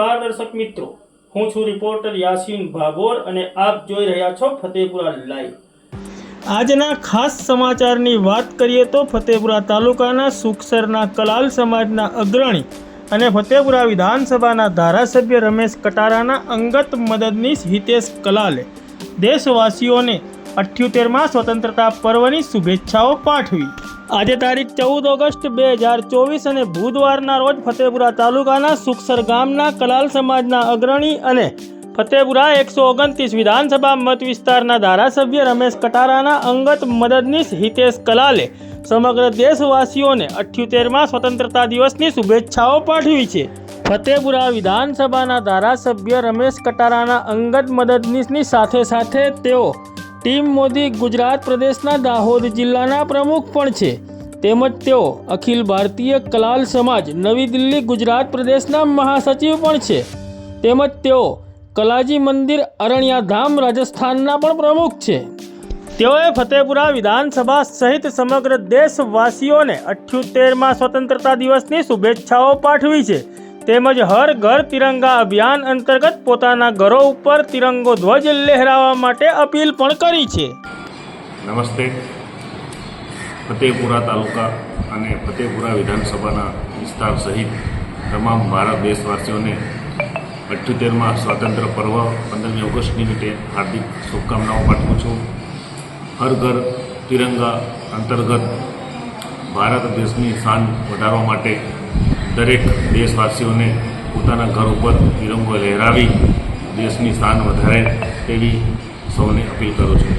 દર્શક મિત્રો. હું છું રિપોર્ટર યાસીન ભાગોર અને આપ જોઈ રહ્યા છો ફતેપુરા લાઈવ. આજના ખાસ સમાચારની વાત કરીએ તો ફતેપુરા તાલુકાના સુખસરના કલાલ સમાજના અગ્રણી અને ફતેપુરા વિધાનસભાના ધારાસભ્ય રમેશ કટારાના અંગત મદદનીશ હિતેશ કલાલે દેશવાસીઓને અઠ્યોતેરમાં સ્વતંત્રતા પર્વની શુભેચ્છાઓ પાઠવી. આજે તારીખ ચૌદ ઓગસ્ટ બે હજાર ચોવીસ અને બુધવારના રોજ ફતેપુરા તાલુકાના સુખસર ગામના કલાલ સમાજના અગ્રણી અને ફતેપુરા એકસો ઓગણત્રીસ વિધાનસભા મત વિસ્તારના ધારાસભ્ય રમેશ કટારાના અંગત મદદનીશ હિતેશ કલાલે સમગ્ર દેશવાસીઓને અઠ્યોતેરમાં સ્વતંત્રતા દિવસની શુભેચ્છાઓ પાઠવી છે. ફતેપુરા વિધાનસભાના ધારાસભ્ય રમેશ કટારાના અંગત મદદનીશની સાથે સાથે તેઓ ટીમ મોદી ગુજરાત પ્રદેશના દાહોદ જિલ્લાના પ્રમુખ પણ છે. તેમજ તેઓ અખિલ ભારતીય કલાલ સમાજ નવી દિલ્હી ગુજરાત પ્રદેશના મહાસચિવ પણ છે. તેમજ તેઓ કલાજી મંદિર અરણ્યાધામ રાજસ્થાનના પણ પ્રમુખ છે. તેઓએ ફતેપુરા વિધાનસભા સહિત સમગ્ર દેશવાસીઓને અઠ્યોતેરમાં સ્વતંત્રતા દિવસની શુભેચ્છાઓ પાઠવી છે. તેમજ હર ઘર તિરંગા અભિયાન અંતર્ગત પોતાના ઘરો ઉપર તિરંગો ધ્વજ લહેરાવવા માટે અપીલ પણ કરી છે. નમસ્તે. ફતેપુરા તાલુકા અને ફતેપુરા વિધાનસભાના વિસ્તાર સહિત તમામ ભારત દેશવાસીઓને અઠ્યોતેરમાં સ્વાતંત્ર્ય પર્વ પંદરમી ઓગસ્ટ નિમિત્તે હાર્દિક શુભકામનાઓ પાઠવું છું. હર ઘર તિરંગા અંતર્ગત ભારત દેશની શાન વધારવા માટે દરેક દેશવાસીઓને પોતાના ઘર ઉપર તિરંગો લહેરાવી દેશની સ્થાન વધારે તેવી સૌને અપીલ કરું છું.